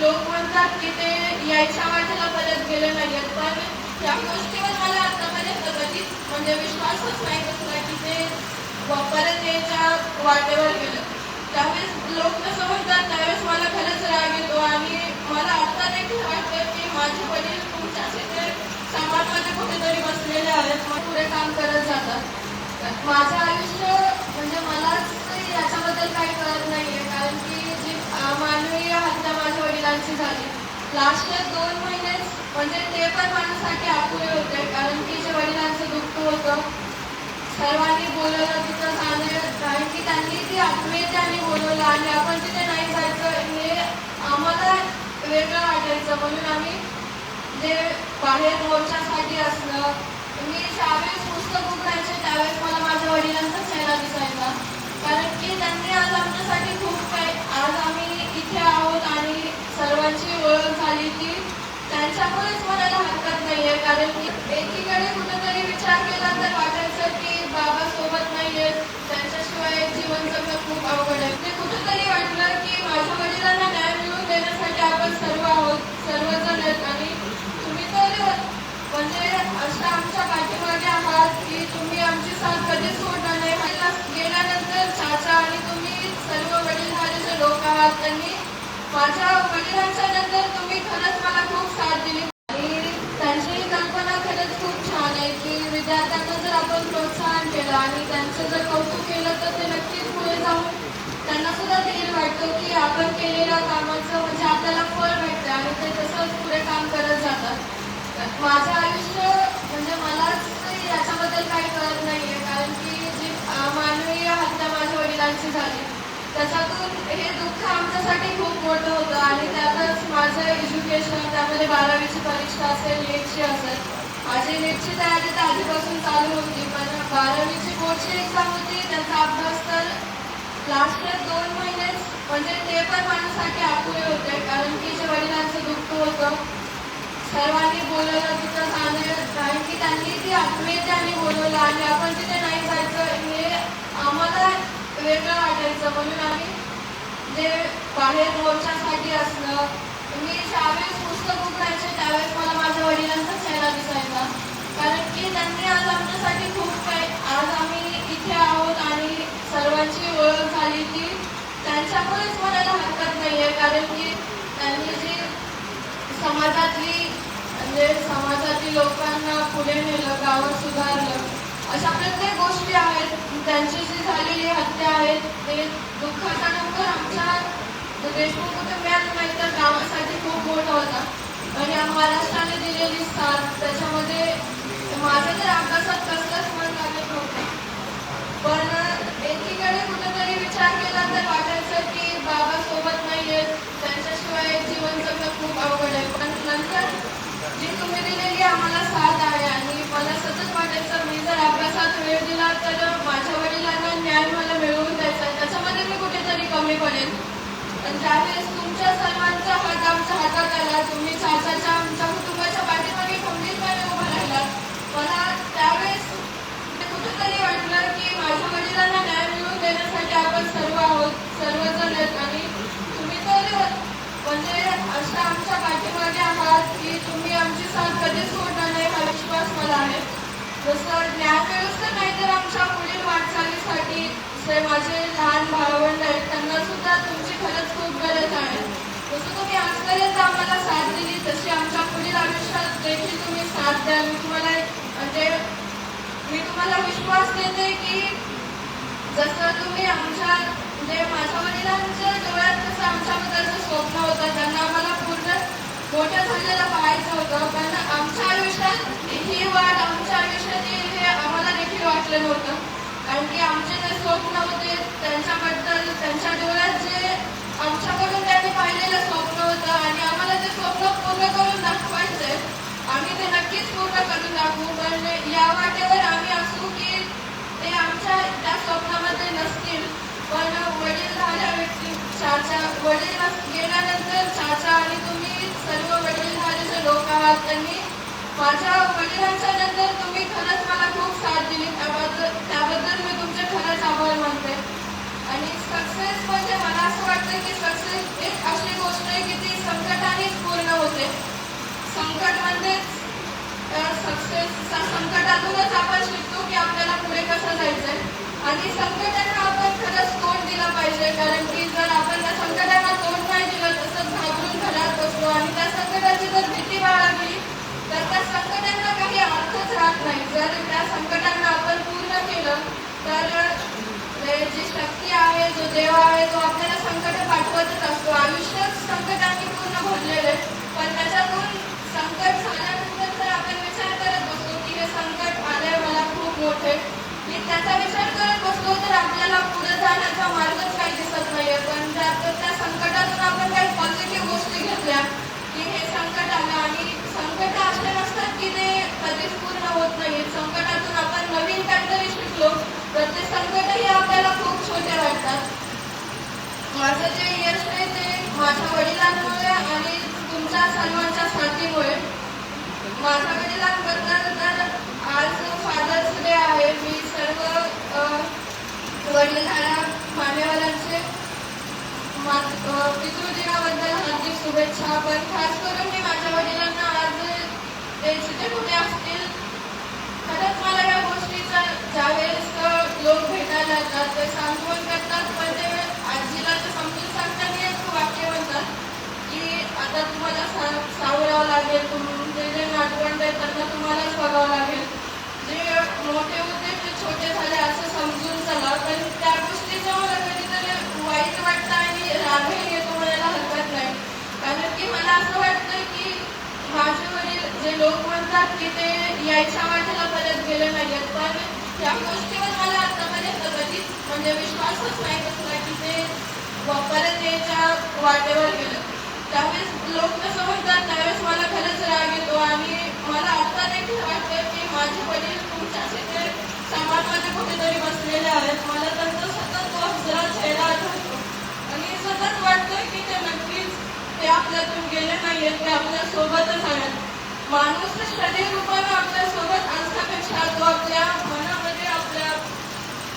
लोक म्हणतात की ते यायच्या वाटेला परत गेले नाहीयेत. पण या गोष्टीवर मला आतापर्यंत म्हणजे कधीच म्हणजे विश्वासच नाही बसला की ते परत यायच्या वाटेवर गेलं. त्यावेळेस लोक कसं म्हणतात त्यावेळेस मला खरंच राग येतो आणि मला आत्ता देखील वाटतं की माझे वडील तुमच्याशी इथे समाजमध्ये कुठेतरी बसलेले आहेत मग पुढे काम करत जातात. तर माझं आयुष्य म्हणजे मलाच याच्याबद्दल काही कळत नाहीये कारण की जी अं, मानवीय हत्या माझ्या वडिलांची लास्टच्या दोन महिनेच म्हणजे ते पण माझ्यासाठी आपुले होते कारण की जे वडिलांचं दुःख होतं सर्वांनी बोलवलं तिथं जाणं कारण की त्यांनी ती आत्मीयतेने बोलवलं आणि आपण तिथे नाही जायचं हे आम्हाला वेगळं वाटायचं. म्हणून आम्ही जे बाहेर मोर्चासाठी असलं मी ज्यावेळेस पुस्तक उघडायचे त्यावेळेस मला माझ्या वडिलांचा चेहरा दिसायचा. कारण की त्यांनी आज आमच्यासाठी खूप काही आज आम्ही इथे आहोत आणि सर्वांची ओळख झाली की त्यांच्यामुळेच म्हणायला हरकत नाहीये. कारण की एकीकडे कुठेतरी विचार केला तर वाटायचं की बाबा सोबत नाहीये. त्यांच्याशिवाय जीवन जगणं खूप अवघड आहे. ते कुठेतरी वाटलं की माझ्या वडिलांना न्याय मिळवून देण्यासाठी आपण सर्व आहोत सर्वजण आहेत. आणि तुम्ही तर म्हणजे अशा आमच्या पाठीमागे आहात की तुम्ही आमची साथ कधी सोडणार माझ्या वडिलांच्या नंतर तुम्ही खरंच मला खूप साथ दिली. आणि त्यांची कल्पना खरंच खूप छान आहे की विद्यार्थ्यांना जर आपण प्रोत्साहन केलं आणि त्यांचं जर कौतुक केलं तर ते नक्कीच पुढे जाऊन त्यांना सुद्धा धीर वाटतं की आपण केलेल्या कामाचं म्हणजे आपल्याला फळ भेटतं आणि ते तसंच पुढे काम करत जातात तर माझं आयुष्य म्हणजे मलाच याच्याबद्दल काही कळत नाहीये कारण की जी अं, मानवीय हत्या माझ्या वडिलांची झाली त्याच्यातून हे दुःख आमच्यासाठी खूप मोठं होतं आणि त्यातच माझं एज्युकेशन त्यामध्ये बारावीची परीक्षा असेल नीटची असेल. माझी नीटची तयारी तर आधीपासून चालू होती पण बारावीची बोर्डची एक्झाम होती त्याचा अभ्यास तर लास्ट दोन महिनेच म्हणजे ते पण माझ्यासाठी अपुरे होते कारण की जे वडिलांचं दुःख होतं सर्वांनी बोलवलं तिथं सांगलं कारण की त्यांनी ती आत्मीयतेने बोलवलं आणि आपण तिथे नाही जायचं हे आम्हाला वेगळं वाटायचं. म्हणून आम्ही जे बाहेर मोर्चासाठी असलं मी ज्यावेळेस पुस्तक उघडायचे त्यावेळेस मला माझ्या वडिलांचा चेहरा दिसायचा. कारण की त्यांनी आज आमच्यासाठी खूप काही आज आम्ही इथे आहोत आणि सर्वांची ओळख झाली की त्यांच्यामुळेच म्हणायला हरकत नाही आहे कारण की त्यांनी जी समाजातली म्हणजे समाजातील लोकांना पुढे नेलं गावं सुधारलं अशा प्रत्येक गोष्टी आहेत त्यांची जी झालेली हत्या आहेत ते दुःखाचा नंतर आमच्या म्हणजे देशमुख कुटुंबियात नाही तर गावासाठी खूप मोठा होता. आणि महाराष्ट्राने दिलेली साथ त्याच्यामध्ये माझं तर अभ्यासात कसलंच मन लागत नव्हतं. पण एकीकडे कुठेतरी विचार केला तर वाटायचं की बाबा सोबत आहेत त्यांच्याशिवाय जीवन जगणं खूप अवघड आहे. पण नंतर जी तुम्ही दिलेली आम्हाला साथ आहे आणि मला सतत वाटायचं मी जर अभ्यासात वेळ दिला तर माझ्या वडिलांना न्याय मला मिळवून द्यायचा आहे. त्याच्यामध्ये मी कुठेतरी कमी पडेल पण त्यावेळेस तुमच्या सर्वांचा हात आमच्या हातात आला तुम्ही चाचाच्या आमच्या कुटुंबाच्या पाठीमागे खंबीरपणे उभा राहिलात मला त्यावेळेस ते कुठेतरी वाटलं की माझ्या वडिलांना न्याय मिळवून देण्यासाठी आपण सर्व आहोत सर्वजण आहेत आणि तुम्ही तर म्हणजे अशा आमच्या पाठीमागे आहात की तुम्ही आमची साथ कधीच सोडणार नाही हा विश्वास मला आहे जसं न्याय मिळूच तर नाही तर आमच्या पुढील वाटचालीसाठी जे माझे लहान भावंड आहेत त्यांना सुद्धा तुमची खरंच खूप गरज आहे. जसं तुम्ही आजपर्यंत आम्हाला साथ दिली तशी आमच्या पुढील आयुष्यात देखील तुम्ही साथ द्या मी तुम्हाला म्हणजे मी तुम्हाला विश्वास देते की जसं तुम्ही आमच्या म्हणजे माझ्या वडिलांच्या डोळ्यात जसं आमच्याबद्दलचं स्वप्न होतं. त्यांना आम्हाला पूर्ण मोठं झालेलं पाहायचं होतं. पण आमच्या आयुष्यात ही वाट आमच्या आयुष्यात वाटलेलं होतं कारण की आमचे जे स्वप्न होते त्यांच्या डोळ्यात जे आमच्याकडून त्यांनी पाहिलेलं स्वप्न होतं आणि आम्हाला ते स्वप्न पूर्ण करून दाखवायचंय आम्ही ते नक्कीच पूर्ण करून दाखवू पण या वाटेवर आम्ही असू की ते आमच्या त्या स्वप्नामध्ये नसतील पण वडीलधाऱ्या व्यक्ती चाचा वडील नस- गेल्यानंतर चाचा आणि तुम्ही सर्व वडीलधारे जे लोक आहात त्यांनी माझ्या वडिलांच्या नंतर तुम्ही खरंच मला खूप साथ दिली त्याबद्दल त्याबद्दल मी तुमचे खरंच आभार मानते आणि सक्सेस म्हणजे मला असं वाटतं की सक्सेस एक अशी गोष्ट आहे की ती समजा आहे संकट म्हणजे सक्सेस संकटातूनच आपण शिकतो की आपल्याला पुढे कसं जायचंय. आणि संकटांना आपण खरंच तोंड दिलं पाहिजे कारण की जर आपण त्या संकटांना तोंड नाही दिलं तसंच घाबरून घरात बसलो आणि त्या संकटाची जर भीती बाळगली तर त्या संकटांना काही अर्थच राहत नाही. जर त्या संकटांना आपण पूर्ण केलं तर जी शक्ती आहे जो देव आहे तो आपल्याला संकट पाठवतच असतो आयुष्यच संकटांनी पूर्ण भरलेलं आहे पण त्याच्यातून संकट झाल्यानंतर जर आपण विचार करत बसतो की हे संकट आलंय मला खूप मोठे की त्याचा असतो तर आपल्याला पुढे जाण्याचा मार्गच काही दिसत नाहीये. पण त्या संकटातून आपण काही पॉझिटिव्ह गोष्टी घेतल्या की हे संकट आलं आणि संकट असे नसतात की ते कधीच पूर्ण होत नाही संकटातून आपण नवीन काहीतरी शिकलो तर ते संकटही आपल्याला खूप छोटे वाटतात. माझं जे यश आहे ते माझ्या वडिलांमुळे आणि तुमच्या सर्वांच्या साथीमुळे. माझ्या वडिलांबद्दल तर आज फादर्स डे आहे मी सर्व अ, वडीलधारा मान्यवरांचे पितृदिनाबद्दल हार्दिक शुभेच्छा. पण खास करून मी माझ्या वडिलांना आज ते जिथे कुठे असतील खरंच मला या गोष्टीचा ज्यावेळेस लोक भेटायला येतात ते सांत्वन करतात. पण ते आजीला ते समजून सांगताना एक वाक्य म्हणतात की आता तुम्हाला सा सावरावं लागेल तुमचे जे नातवंड आहेत त्यांना तुम्हालाच बघावं लागेल जे मोठे होते ते छोटे झाले असं समजून चला पण त्या गोष्टीचं मला कधीतरी वाईट वाटतं आणि रागही येतो म्हणायला हरकत नाही कारण की मला असं वाटतं की माझे वडील जे लोक म्हणतात की ते यायच्या वाटेला परत गेले पाहिजेत पण त्या गोष्टीवर मला आतापर्यंत म्हणजे कधीच म्हणजे विश्वासच नाही बसला की ते परत यायच्या वाटेवर गेलं. त्यावेळेस लोक कसं म्हणतात त्यावेळेस मला खरंच राग येतो आणि मला आता देखील वाटतं की माझे वडील तुमच्याशी ते समाजमध्ये कुठेतरी बसलेले आहेत. मला त्यांचा सतत तो जरा चेहरा आठवतो. आणि सतत वाटतं की ते नक्कीच ते आपल्यातून गेले नाहीयेत ते आपल्या सोबतच आहेत. माणूस हे शरीर रूपानं आपल्यासोबत असण्यापेक्षा तो आपल्या मनामध्ये आपल्या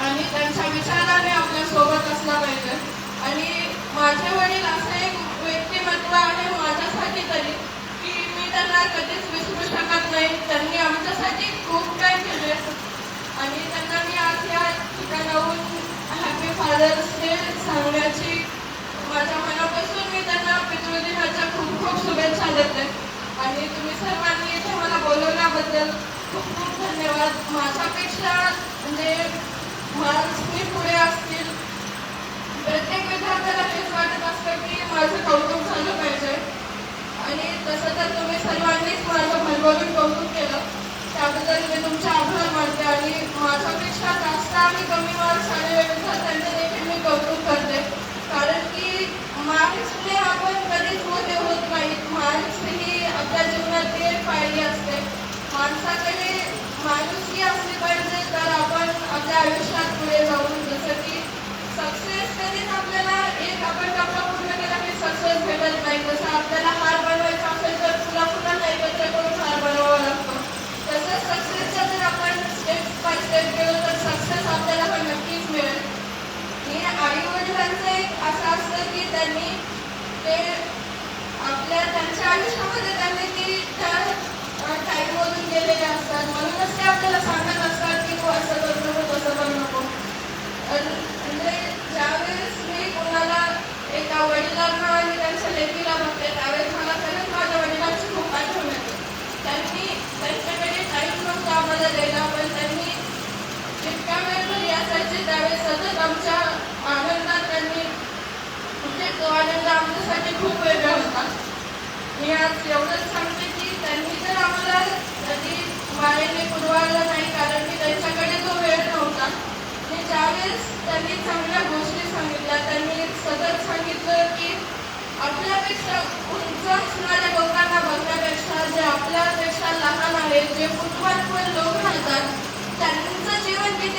आणि त्यांच्या विचाराने आपल्यासोबत असला पाहिजे आणि माझे वडील असं एक व्यक्तिमत्व आहे माझ्यासाठी तरी की मी त्यांना कधीच विसरू शकत नाही त्यांनी आमच्यासाठी खूप काही केले आणि त्यांना मी आज या ठिकाणाहून हॅपी फादर्स डे सांगण्याची माझ्या मनापासून मी त्यांना पितृदिनाच्या खूप खूप शुभेच्छा देते आणि तुम्ही सर्वांनी इथे मला बोलवल्याबद्दल खूप खूप धन्यवाद. माझ्यापेक्षा म्हणजे मी पुढे असतील. प्रत्येक विद्यार्थ्याला हेच वाटत असतं की माझं कौतुक झालं पाहिजे. आणि तसं तर तुम्ही सर्वांनीच माझं भरभरून कौतुक केलं. त्याबद्दल मी तुमचे आभार मानते आयुष्यात पुढे जाऊन जसं की सक्सेस कधीच आपल्याला एक आपण टप्पा पूर्ण केला की सक्सेस भेटत नाही. जसं आपल्याला हार बनवायचा असेल तर तुला पुन्हा एकत्र करून हार बनवावा लागतो. तसंच सक्सेसचा जर आपण स्टेप बाय स्टेप गेलो तर सक्सेस आपल्याला पण नक्कीच मिळेल. हे आई वडिलांचं एक असं असतं की त्यांनी ते आपल्या त्यांच्या आयुष्यामध्ये त्यांनी ती त्या टाईममधून गेलेले असतात म्हणूनच ते आपल्याला सांगत असतात की तू असं करू नको तसं करू नको पण म्हणजे ज्यावेळेस मी कोणाला एका वडिलांना आणि त्यांच्या लेकीला बघते त्यावेळेस मला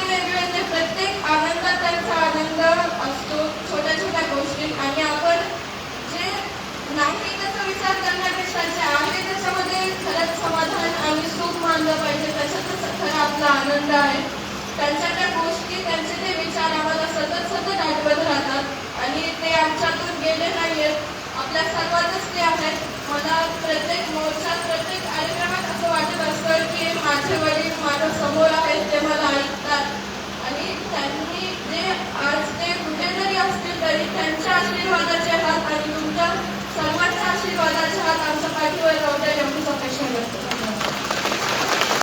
वेगवेगळे प्रत्येक आनंदात त्यांचा आनंद असतो. छोट्या छोट्या गोष्टी. आणि आपण जे नाही त्याचा विचार करण्यापेक्षा जे त्याच्यामध्ये खरंच समाधान आणि सुख मानलं पाहिजे. त्याच्यातच खरा आपला आनंद आहे. त्यांच्या त्या गोष्टी त्यांचे ते विचार आम्हाला सतत सतत आठवत राहतात. आणि ते आमच्यातून गेले नाही आहेत आपल्या सर्वातच ते आहेत. मला प्रत्येक मोर्चात प्रत्येक कार्यक्रमात असं वाटत असतं की माझे वडील माझ्यासमोर आहेत ते मला